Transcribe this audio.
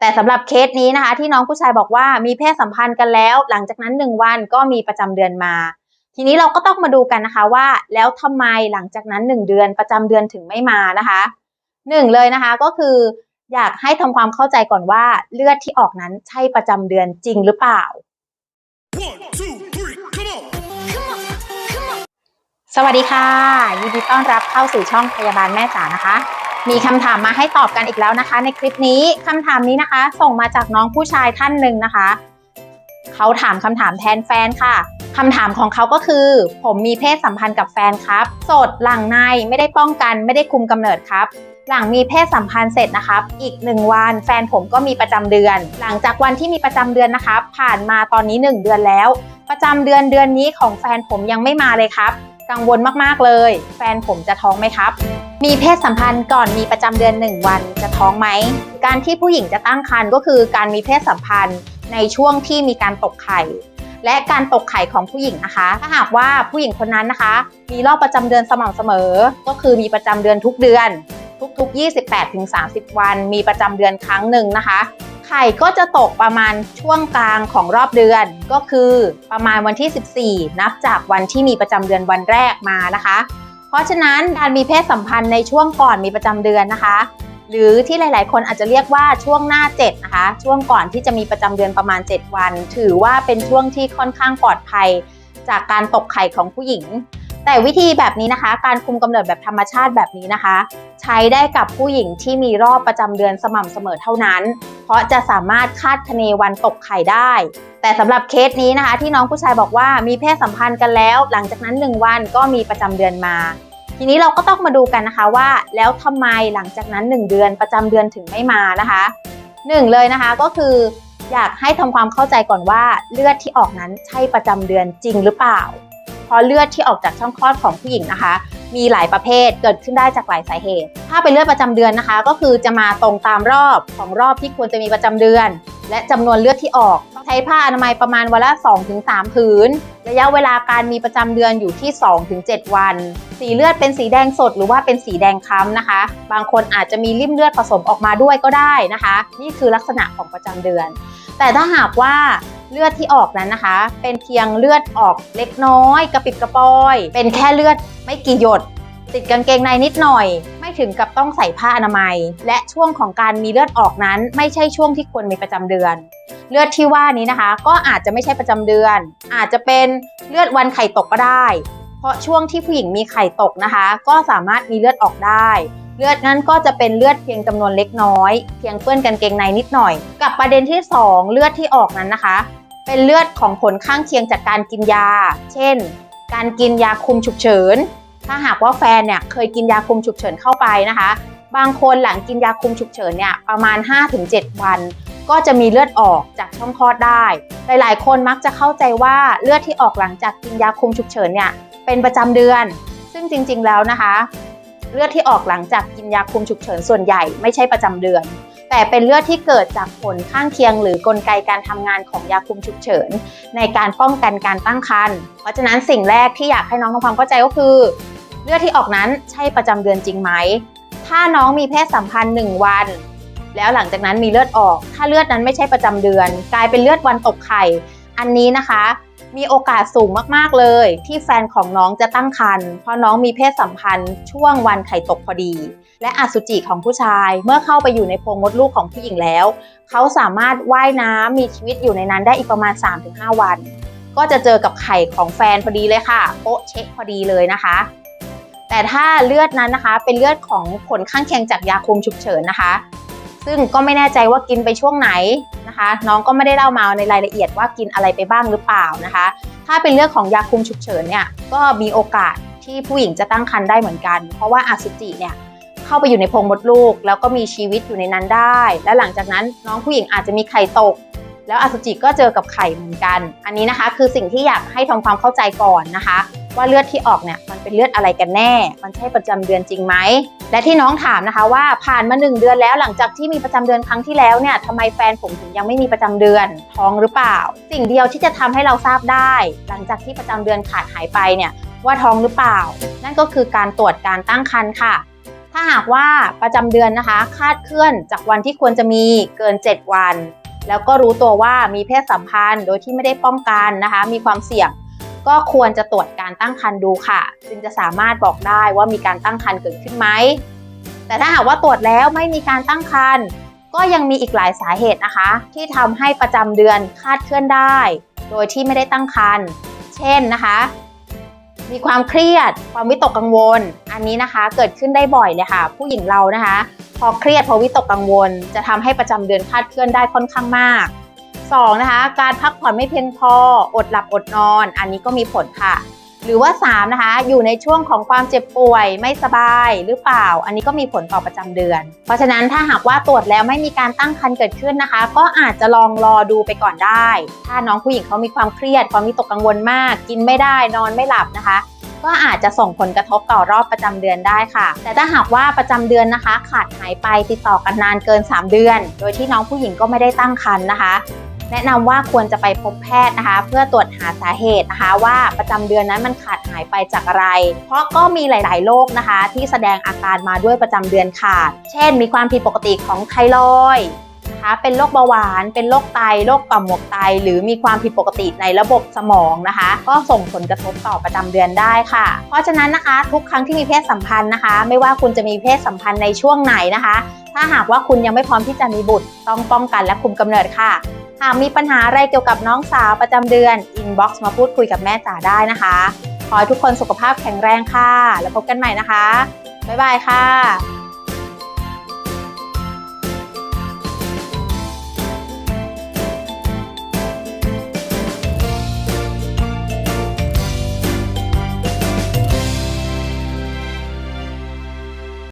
แต่สำหรับเคสนี้นะคะ ที่น้องผู้ชายบอกว่ามีเพศสัมพันธ์กันแล้ว หลังจากนั้นหนึ่งวันก็มีประจำเดือนมา ทีนี้เราก็ต้องมาดูกันนะคะว่า แล้วทำไมหลังจากนั้นหนึ่งเดือนประจำเดือนถึงไม่มานะคะหนึ่งเลยนะคะก็คืออยากให้ทำความเข้าใจก่อนว่าเลือดที่ออกนั้นใช่ประจำเดือนจริงหรือเปล่า One, two, three, come on! สวัสดีค่ะ ยินดีต้อนรับเข้าสู่ช่องพยาบาลแม่จ๋านะคะ มีคำถามมาให้ตอบกันอีกแล้วนะคะ ในคลิปนี้คำถามนี้นะคะ ส่งมาจากน้องผู้ชายท่านหนึ่งนะคะ เขาถามคำถามแทนแฟนค่ะคำถามของเขาก็คือ ผมมีเพศสัมพันธ์กับแฟนครับ สดหลังในไม่ได้ป้องกัน ไม่ได้คุมกำเนิดครับ หลังมีเพศสัมพันธ์เสร็จนะครับ อีกหนึ่งวันแฟนผมก็มีประจำเดือน หลังจากวันที่มีประจำเดือนนะครับ ผ่านมาตอนนี้ 1 เดือนแล้ว ประจำเดือนเดือนนี้ของแฟนผมยังไม่มาเลยครับ กังวลมากๆเลย แฟนผมจะท้องไหมครับ มีเพศสัมพันธ์ก่อนมีประจำเดือน 1 วันจะท้องไหม การที่ผู้หญิงจะตั้งครรภ์ก็คือการมีเพศสัมพันธ์ในช่วงที่มีการตกไข่ และการตกไข่ของผู้หญิงนะคะ ถ้าหากว่าผู้หญิงคนนั้นนะคะ มีรอบประจำเดือนสม่ำเสมอ ก็คือมีประจำเดือนทุกเดือน ทุกๆ 28-30 วัน มีประจำเดือนครั้งหนึ่งนะคะ ไข่ก็จะตกประมาณช่วงกลางของรอบเดือน ก็คือประมาณวันที่ 14 นับจากวันที่มีประจำเดือนวันแรกมานะคะ เพราะฉะนั้นการมีเพศสัมพันธ์ในช่วงก่อนมีประจำเดือนนะคะ หรือที่หลาย ๆ คนอาจจะเรียกว่าช่วงหน้า 7 นะคะ ช่วงก่อนที่จะมีประจำเดือนประมาณ 7 วัน ถือว่าเป็นช่วงที่ค่อนข้างปลอดภัย จากการตกไข่ของผู้หญิง แต่วิธีแบบนี้นะคะ การคุมกำเนิดแบบธรรมชาติแบบนี้นะคะ ใช้ได้กับผู้หญิงที่มีรอบประจำเดือนสม่ำเสมอเท่านั้น เพราะจะสามารถคาดคะเนวันตกไข่ได้ แต่สำหรับเคสนี้นะคะ ที่น้องผู้ชายบอกว่ามีเพศสัมพันธ์กันแล้ว หลังจากนั้น 1 วันก็มีประจำเดือนมา ทีนี้เราก็ต้องมาดูกันนะคะว่า แล้วทำไมหลังจากนั้น 1 เดือนประจำเดือนถึงไม่มานะคะหนึ่งเลยนะคะก็คืออยากให้ทำความเข้าใจก่อนว่าเลือดที่ออกนั้นใช่ประจำเดือนจริงหรือเปล่า พาะเลือดที่ออกจากช่องคลอดของผู้หญิงนะคะ มีหลายประเภทเกิดขึ้นได้จากหลายสาเหตุ ถ้าเป็นเลือดประจำเดือนนะคะ ก็คือจะมาตรงตามรอบของรอบที่ควรจะมีประจำเดือน และจำนวนเลือดที่ออกใช้ผ้าอนามัยประมาณวันละ 2-3 ผืน ระยะเวลาการมีประจำเดือนอยู่ที่ 2-7 วัน สีเลือดเป็นสีแดงสดหรือว่าเป็นสีแดงคล้ำนะคะ บางคนอาจจะมีริ่มเลือดผสมออกมาด้วยก็ได้นะคะ นี่คือลักษณะของประจำเดือน แต่ถ้าหากว่า เลือดที่ออกนั้นนะคะ เป็นเพียงเลือดออกเล็กน้อย กระปิบกระปอย เป็นแค่เลือดไม่กี่หยด ติดกางเกงในนิดหน่อย ไม่ถึงกับต้องใส่ผ้าอนามัย และช่วงของการมีเลือดออกนั้น ไม่ใช่ช่วงที่ควรมีประจำเดือน เลือดที่ว่านี้นะคะ ก็อาจจะไม่ใช่ประจำเดือน อาจจะเป็นเลือดวันไข่ตกก็ได้ เพราะช่วงที่ผู้หญิงมีไข่ตกนะคะ ก็สามารถมีเลือดออกได้เลือดนั้นก็จะเป็นเลือดเพียงจำนวนเล็กน้อย เพียงเปื้อนกางเกงในนิดหน่อย กับประเด็นที่ 2 เลือดที่ออกนั้นนะคะ เป็นเลือดของผลข้างเคียงจากการกินยา เช่น การกินยาคุมฉุกเฉิน ถ้าหากว่าแฟนเนี่ยเคยกินยาคุมฉุกเฉินเข้าไปนะคะ บางคนหลังกินยาคุมฉุกเฉินเนี่ยประมาณ 5-7 วัน ก็จะมีเลือดออกจากช่องคลอดได้ หลายๆ คนมักจะเข้าใจว่าเลือดที่ออกหลังจากกินยาคุมฉุกเฉินเนี่ยเป็นประจำเดือน ซึ่งจริง ๆ แล้วนะคะ เลือดที่ออกหลังจากกินยาคุมฉุกเฉินส่วนใหญ่ไม่ใช่ประจำเดือน แต่เป็นเลือดที่เกิดจากผลข้างเคียง หรือกลไกการทำงานของยาคุมฉุกเฉิน ในการป้องกันการตั้งครรภ์เพราะฉะนั้นสิ่งแรกที่อยากให้น้องทำความเข้าใจก็คือ เลือดที่ออกนั้นใช่ประจำเดือนจริงไหม ถ้าน้องมีเพศสัมพันธ์ 1 วัน แล้วหลังจากนั้นมีเลือดออก ถ้าเลือดนั้นไม่ใช่ประจำเดือน กลายเป็นเลือดวันตกไข่ อันนี้นะคะ มีโอกาสสูงมากๆเลย ที่แฟนของน้องจะตั้งครรภ์เพราะน้องมีเพศสัมพันธ์ช่วงวันไข่ตกพอดี และอสุจิของผู้ชายเมื่อเข้าไปอยู่ในโพรงมดลูกของผู้หญิงแล้ว เขาสามารถว่ายน้ำมีชีวิตอยู่ในนั้นได้อีกประมาณ 3-5 วัน ก็จะเจอกับไข่ของแฟนพอดีเลยค่ะโป๊ะเช็คพอดีเลยนะคะแต่ถ้าเลือดนั้นนะคะเป็นเลือดของผลข้างเคียงจากยาคุมฉุกเฉินนะคะ ซึ่งก็ไม่แน่ใจว่ากินไปช่วงไหนนะคะ น้องก็ไม่ได้เล่ามาในรายละเอียดว่ากินอะไรไปบ้างหรือเปล่านะคะ ถ้าเป็นเลือดของยาคุมฉุกเฉินเนี่ยก็มีโอกาสที่ผู้หญิงจะตั้งครรภ์ได้เหมือนกัน เพราะว่าอสุจิเนี่ยเข้าไปอยู่ในโพรงมดลูก แล้วก็มีชีวิตอยู่ในนั้นได้ และหลังจากนั้นน้องผู้หญิงอาจจะมีไข่ตก แล้วอสุจิก็เจอกับไข่เหมือนกัน อันนี้นะคะคือสิ่งที่อยากให้ทำความเข้าใจก่อนนะคะ ว่าเลือดที่ออกเนี่ยมันเป็นเลือดอะไรกันแน่ มันใช่ประจำเดือนจริงไหม และที่น้องถามนะคะว่าผ่านมา 1 เดือนแล้วหลังจากที่มีประจำเดือนครั้งที่แล้วเนี่ยทำไมแฟนผมถึงยังไม่มีประจำเดือนท้องหรือเปล่า สิ่งเดียวที่จะทำให้เราทราบได้ หลังจากที่ประจำเดือนขาดหายไปเนี่ยว่าท้องหรือเปล่า นั่นก็คือการตรวจการตั้งครรภ์ค่ะ ถ้าหากว่าประจำเดือนนะคะคาดเคลื่อนจากวันที่ควรจะมีเกิน 7 วัน แล้วก็รู้ตัวว่ามีเพศสัมพันธ์โดยที่ไม่ได้ป้องกันนะคะ มีความเสี่ยง ก็ควรจะตรวจการตั้งครรภ์ดูค่ะ จึงจะสามารถบอกได้ว่ามีการตั้งครรภ์เกิดขึ้นไหม แต่ถ้าหากว่าตรวจแล้วไม่มีการตั้งครรภ์ก็ยังมีอีกหลายสาเหตุนะคะ ที่ทำให้ประจำเดือนคาดเคลื่อนได้ โดยที่ไม่ได้ตั้งครรภ์เช่นนะคะ มีความเครียด ความวิตกกังวล อันนี้นะคะเกิดขึ้นได้บ่อยเลยค่ะ ผู้หญิงเรานะคะ พอเครียดพอวิตกกังวล จะทำให้ประจำเดือนคาดเคลื่อนได้ค่อนข้างมาก 2. นะคะการพักผ่อนไม่เพียงพอ อดหลับอดนอน อันนี้ก็มีผลค่ะ หรือว่า 3 นะคะ อยู่ในช่วงของความเจ็บป่วยไม่สบายหรือเปล่า อันนี้ก็มีผลต่อประจำเดือน เพราะฉะนั้นถ้าหากว่าตรวจแล้วไม่มีการตั้งครรภ์เกิดขึ้นนะคะ ก็อาจจะลองรอดูไปก่อนได้ ถ้าน้องผู้หญิงเขามีความเครียด ความวิตกกังวลมาก กินไม่ได้นอนไม่หลับนะคะก็อาจจะส่งผลกระทบต่อรอบประจำเดือนได้ค่ะ แต่ถ้าหากว่าประจำเดือนนะคะ ขาดหายไปติดต่อกันนานเกิน 3 เดือน โดยที่น้องผู้หญิงก็ไม่ได้ตั้งครรภ์นะคะ แนะนำว่าควรจะไปพบแพทย์นะคะ เพื่อตรวจหาสาเหตุนะคะ ว่าประจำเดือนนั้นมันขาดหายไปจากอะไร เพราะก็มีหลาย ๆ โรคนะคะ ที่แสดงอาการมาด้วยประจำเดือนขาด เช่น มีความผิดปกติของไทรอยนะคะเป็นโรคเบาหวาน เป็นโรคไต โรคต่อมหมวกไต หรือมีความผิดปกติในระบบสมองนะคะ ก็ส่งผลกระทบต่อประจำเดือนได้ค่ะ เพราะฉะนั้นนะคะ ทุกครั้งที่มีเพศสัมพันธ์นะคะ ไม่ว่าคุณจะมีเพศสัมพันธ์ในช่วงไหนนะคะ ถ้าหากว่าคุณยังไม่พร้อมที่จะมีบุตร ต้องป้องกันและคุมกำเนิดค่ะ หากมีปัญหาอะไรเกี่ยวกับน้องสาวประจำเดือนอินบ็อกซ์มาพูดคุยกับแม่จ๋าได้นะคะ ขอให้ทุกคนสุขภาพแข็งแรงค่ะ แล้วพบกันใหม่นะคะ บ๊ายบายค่ะ